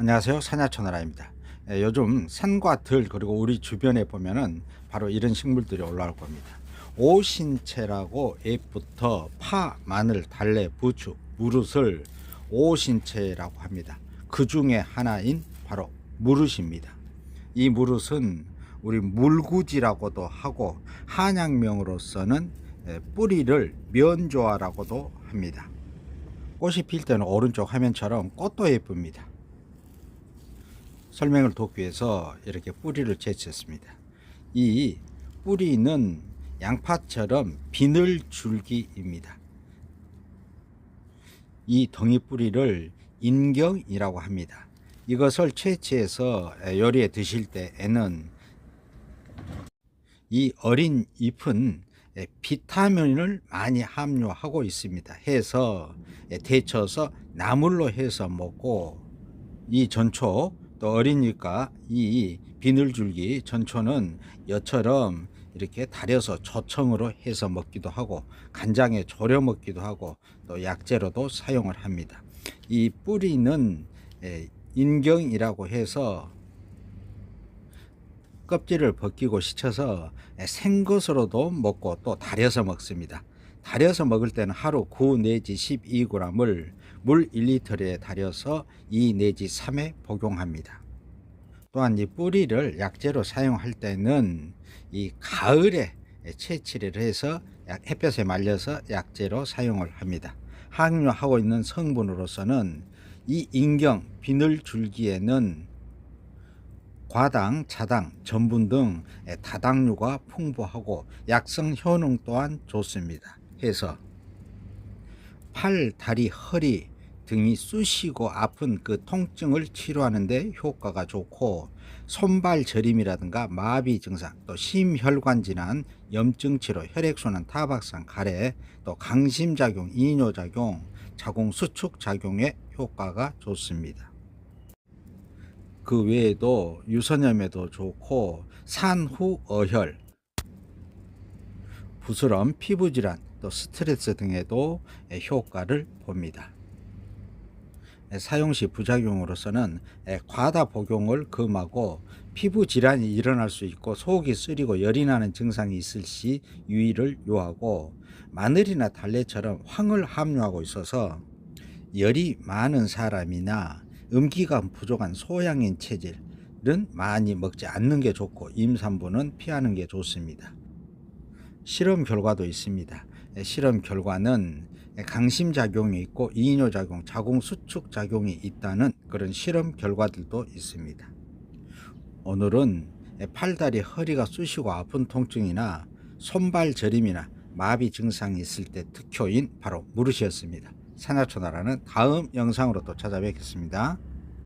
안녕하세요. 산야천하라입니다. 예, 요즘 산과 들 그리고 우리 주변에 보면은 바로 이런 식물들이 올라올 겁니다. 오신채라고 앱부터 파, 마늘, 달래, 부추, 무릇을 오신채라고 합니다. 그 중에 하나인 바로 무릇입니다. 이 무릇은 우리 물구지라고도 하고 한약명으로서는 예, 뿌리를 면조화라고도 합니다. 꽃이 필 때는 오른쪽 화면처럼 꽃도 예쁩니다 설명을 돕기 위해서 이렇게 뿌리를 채취했습니다. 이 뿌리는 양파처럼 비늘 줄기입니다. 이 덩이 뿌리를 인경이라고 합니다. 이것을 채취해서 요리에 드실 때에는 이 어린 잎은 비타민을 많이 함유하고 있습니다. 해서 데쳐서 나물로 해서 먹고 이 전초 또 어리니까 이 비늘줄기 전초는 여처럼 이렇게 달여서 조청으로 해서 먹기도 하고 간장에 졸여 먹기도 하고 또 약재로도 사용을 합니다. 이 뿌리는 에, 인경이라고 해서 껍질을 벗기고 씻어서 생것으로도 먹고 또 달여서 먹습니다. 달여서 먹을 때는 하루 9 내지 12g을 물 1리터에 달여서 2 내지 3회 복용합니다. 또한 이 뿌리를 약재로 사용할 때는 이 가을에 채취를 해서 약- 햇볕에 말려서 약재로 사용을 합니다. 항류하고 있는 성분으로서는 이 인경 비늘 줄기에는 과당, 차당, 전분 등 다당류가 풍부하고 약성 효능 또한 좋습니다. 해서 팔, 다리, 허리 등이 쑤시고 아픈 그 통증을 치료하는데 효과가 좋고 손발 저림이라든가 마비 증상, 또 심혈관 질환, 염증 치료, 혈액순환, 타박상, 가래, 또 강심 작용, 이뇨 작용, 자궁 수축 작용에 효과가 좋습니다. 그 외에도 유선염에도 좋고 산후 어혈, 부스럼, 피부 질환, 또 스트레스 등에도 효과를 봅니다. 사용 시 부작용으로서는 과다 복용을 금하고 피부 질환이 일어날 수 있고 속이 쓰리고 열이 나는 증상이 있을 시 유의를 요하고 마늘이나 달래처럼 황을 함유하고 있어서 열이 많은 사람이나 음기가 부족한 소양인 체질은 많이 먹지 않는 게 좋고 임산부는 피하는 게 좋습니다. 실험 결과도 있습니다. 실험 결과는 강심 작용이 있고 이뇨 작용, 자궁 수축 작용이 있다는 그런 실험 결과들도 있습니다. 오늘은 팔다리 허리가 쑤시고 아픈 통증이나 손발 저림이나 마비 증상이 있을 때 특효인 바로 무릇이었습니다. 산하초나라는 다음 영상으로 또 찾아뵙겠습니다.